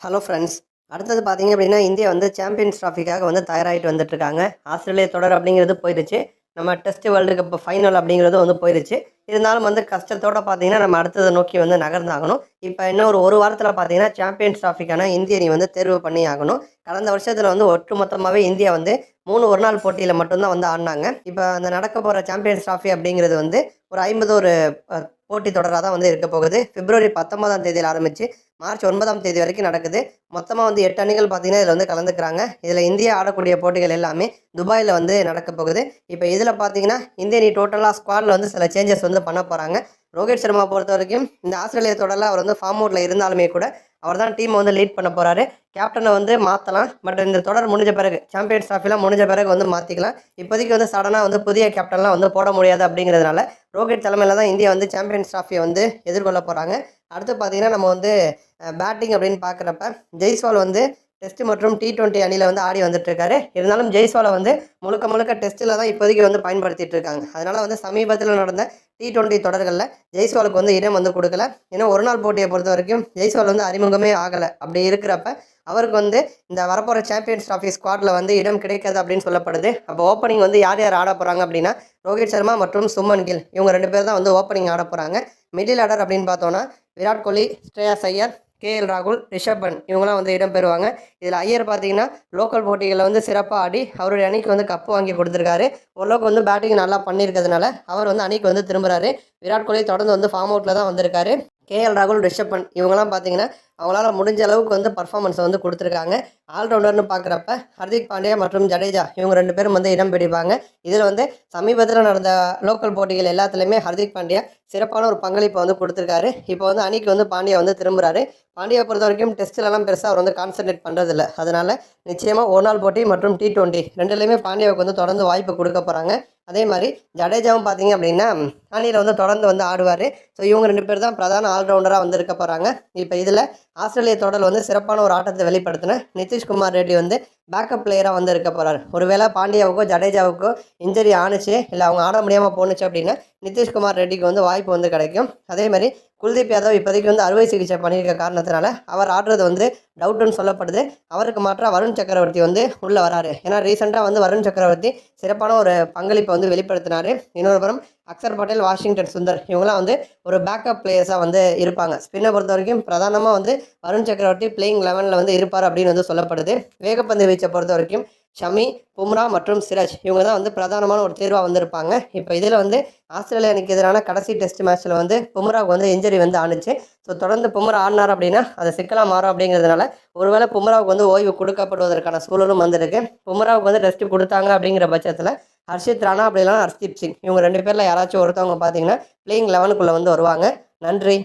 Hello friends அடுத்தது பார்த்தீங்க அப்படின்னா இந்தியா வந்து சாம்பியன்ஸ் ட்ராஃபிக்காக வந்து தயாராகிட்டு வந்துட்டுருக்காங்க. ஆஸ்திரேலியா தொடர் அப்படிங்கிறது போயிடுச்சு. நம்ம டெஸ்ட் வேர்ல்டு கப் ஃபைனல் அப்படிங்கிறது வந்து போயிருச்சு இருந்தாலும் வந்து கஷ்டத்தோடு பார்த்தீங்கன்னா நம்ம அடுத்ததை நோக்கி வந்து நகர்ந்தாகணும். இப்போ இன்னும் ஒரு ஒரு வாரத்தில் பார்த்தீங்கன்னா சாம்பியன்ஸ் ட்ராஃபிக்கான இந்திய அணி வந்து தேர்வு பண்ணி ஆகணும் கடந்த வருஷத்தில் வந்து ஒட்டுமொத்தமாகவே இந்தியா வந்து மூணு ஒரு நாள் போட்டியில் மட்டும்தான் வந்து ஆடினாங்க. இப்போ அந்த நடக்க போகிற சாம்பியன்ஸ் ட்ராஃபி அப்படிங்கிறது வந்து ஒரு ஐம்பது ஒரு போட்டி தொடராக தான் வந்து இருக்க போகுது. பிப்ரவரி பத்தொன்பதாம் தேதியில் ஆரம்பித்து மார்ச் ஒன்பதாம் தேதி வரைக்கும் நடக்குது. மொத்தமாக வந்து எட்டு அணிகள் பார்த்தீங்கன்னா இதில் வந்து கலந்துக்கிறாங்க. இதில் இந்தியா ஆடக்கூடிய போட்டிகள் எல்லாமே துபாயில் வந்து நடக்க போகுது. இப்போ இதில் பார்த்தீங்கன்னா இந்திய அணி டோட்டலாக ஸ்குவாடில் வந்து சில சேஞ்சஸ் வந்து பண்ண போகிறாங்க ரோஹித் சர்மா பொறுத்த வரைக்கும் இந்த ஆஸ்திரேலியா தொடரில் அவர் வந்து ஃபார்ம் அவுட்டில் இருந்தாலுமே கூட அவர் தான் டீமை வந்து லீட் பண்ண போகிறாரு கேப்டனை வந்து மாற்றலாம் பட் இந்த தொடர் முடிஞ்ச பிறகு சாம்பியன்ஸ் ட்ராஃபிலாம் முடிஞ்ச பிறகு வந்து மாற்றிக்கலாம் இப்போதைக்கு வந்து சடனாக வந்து புதிய கேப்டன்லாம் வந்து போட முடியாது அப்படிங்கிறதுனால ரோஹித் தலைமையில் தான் இந்தியா வந்து சாம்பியன்ஸ் ட்ராஃபியை வந்து எதிர்கொள்ள போகிறாங்க அடுத்து பார்த்தீங்கன்னா நம்ம வந்து பேட்டிங் அப்படின்னு பார்க்குறப்ப ஜெய்ஸ்வால் வந்து டெஸ்ட் மற்றும் டி டுவெண்ட்டி அணியில் வந்து ஆடி வந்துட்டுருக்காரு. இருந்தாலும் ஜெய்ஸ்வாலை வந்து முழுக்க முழுக்க டெஸ்ட்டில் தான் இப்போதைக்கு வந்து பயன்படுத்திட்டு இருக்காங்க. அதனால் வந்து சமீபத்தில் நடந்த டி டுவெண்ட்டி தொடர்களில் ஜெய்ஸ்வாலுக்கு வந்து இடம் வந்து கொடுக்கல. ஏன்னா ஒரு நாள் போட்டியை பொறுத்த வரைக்கும் ஜெய்ஸ்வால் வந்து அறிமுகமே ஆகலை. அப்படி இருக்கிறப்ப அவருக்கு வந்து இந்த வரப்போகிற சாம்பியன்ஸ் ட்ராஃபி ஸ்குவாடில் வந்து இடம் கிடைக்காது அப்படின்னு சொல்லப்படுது. அப்போ ஓப்பனிங் வந்து யார் யார் ஆட போகிறாங்க அப்படின்னா ரோஹித் சர்மா மற்றும் சுமன் கில் இவங்க ரெண்டு பேர் தான் வந்து ஓப்பனிங் ஆட போகிறாங்க மிடில் ஆர்டர் அப்படின்னு பார்த்தோன்னா விராட் கோலி ஸ்ரேயாஸ் ஐயர் கேஎல் ராகுல் ரிஷப் பண்ட் இவங்களாம் வந்து இடம் பெறுவாங்க இதில் ஐயர் பார்த்தீங்கன்னா லோக்கல் போட்டிகளில் வந்து சிறப்பாக ஆடி அவருடைய அணிக்கு வந்து கப்பு வாங்கி கொடுத்துருக்காரு. ஓரளவுக்கு வந்து பேட்டிங் நல்லா பண்ணியிருக்கிறதுனால அவர் வந்து அணிக்கு வந்து திரும்புகிறாரு விராட் கோலி தொடர்ந்து வந்து ஃபார்ம் அவுட்டில் தான் வந்திருக்காரு. கேஎல் ராகுல் ரிஷப் பன் இவங்கெல்லாம் பார்த்தீங்கன்னா அவங்களால முடிஞ்ச அளவுக்கு வந்து பர்ஃபார்மன்ஸை வந்து கொடுத்துருக்காங்க. ஆல்ரவுண்டர்னு பார்க்குறப்ப ஹர்திக் பாண்டியா மற்றும் ஜடேஜா இவங்க ரெண்டு பேரும் வந்து இடம் பிடிப்பாங்க. இதில் வந்து சமீபத்தில் நடந்த லோக்கல் போட்டிகள் எல்லாத்துலேயுமே ஹர்திக் பாண்டியா சிறப்பான ஒரு பங்களிப்பை வந்து கொடுத்துருக்காரு. இப்போ வந்து அணிக்கு வந்து பாண்டியா வந்து திரும்புகிறாரு பாண்டியா பொறுத்த வரைக்கும் டெஸ்ட்லலாம் பெருசாக அவர் வந்து கான்சன்ட்ரேட் பண்ணுறதில்ல அதனால் நிச்சயமாக ஒரு நாள் போட்டி மற்றும் டி டுவெண்ட்டி ரெண்டுலேயுமே பாண்டியாவுக்கு வந்து தொடர்ந்து வாய்ப்பு கொடுக்க போகிறாங்க அதே மாதிரி ஜடேஜாவும் பார்த்தீங்க அப்படின்னா அணியில் வந்து தொடர்ந்து வந்து ஆடுவார். ஸோ இவங்க ரெண்டு பேர் தான் பிரதான ஆல்ரவுண்டராக வந்து இருக்க போகிறாங்க இப்போ இதில் ஆஸ்திரேலிய தொடரில் வந்து சிறப்பான ஒரு ஆட்டத்தை வெளிப்படுத்தின. நிதிஷ்குமார் ரெட்டி வந்து பேக்கப் பிளேயராக வந்து இருக்க போகிறார் ஒருவேளை பாண்டியாவுக்கோ ஜடேஜாவுக்கோ இன்ஜரி ஆணுச்சு இல்லை அவங்க ஆட முடியாமல் போணுச்சு அப்படின்னா நிதிஷ்குமார் ரெட்டிக்கு வந்து வாய்ப்பு வந்து கிடைக்கும். அதே மாதிரி குல்தீப் யாதவ் இப்போதைக்கு வந்து அறுவை சிகிச்சை பண்ணியிருக்க காரணத்தினால அவர் ஆடுறது வந்து டவுட்டுன்னு சொல்லப்படுது. அவருக்கு மாற்றாக வருண் சக்கரவர்த்தி வந்து உள்ளே வராரு. ஏன்னா ரீசெண்டாக வந்து வருண் சக்கரவர்த்தி சிறப்பான ஒரு பங்களிப்பை வந்து வெளிப்படுத்தினார். இன்னொரு புறம் அக்சர் பட்டேல் வாஷிங்டன் சுந்தர் இவங்களாம் வந்து ஒரு பேக்கப் பிளேயர்ஸாக வந்து இருப்பாங்க. ஸ்பின்னை பொறுத்த வரைக்கும் பிரதானமாக வந்து வருண் சக்கரவர்த்தி பிளேயிங் லெவனில் வந்து இருப்பார் அப்படின்னு வந்து சொல்லப்படுது. வேகப்பந்து வீச்சை பொறுத்த வரைக்கும் ஷமி பும்ரா மற்றும் சிராஜ். இவங்க தான் வந்து பிரதானமான ஒரு தேர்வாக வந்திருப்பாங்க. இப்போ இதில் வந்து ஆஸ்திரேலியா அணிக்கு எதிரான கடைசி டெஸ்ட் மேட்ச்சில் வந்து பும்ராவுக்கு வந்து இன்ஜரி வந்து ஆணுச்சு. ஸோ தொடர்ந்து பும்ரா ஆடினார் அப்படின்னா அது சிக்கலாக மாறும் அப்படிங்கிறதுனால ஒருவேளை பும்ராவுக்கு வந்து ஓய்வு கொடுக்கப்படுவதற்கான சூழலும் வந்திருக்கு. பும்ராவுக்கு வந்து ரெஸ்ட் கொடுத்தாங்க அப்படிங்கிற பட்சத்தில் ஹர்ஷித் ராணா அப்படி இல்லைனா ஹர்ஷ்தீப் சிங். இவங்க ரெண்டு பேரில் யாராச்சும் ஒருத்தவங்க பார்த்தீங்கன்னா பிளேயிங் லெவனுக்குள்ளே வந்து வருவாங்க. நன்றி.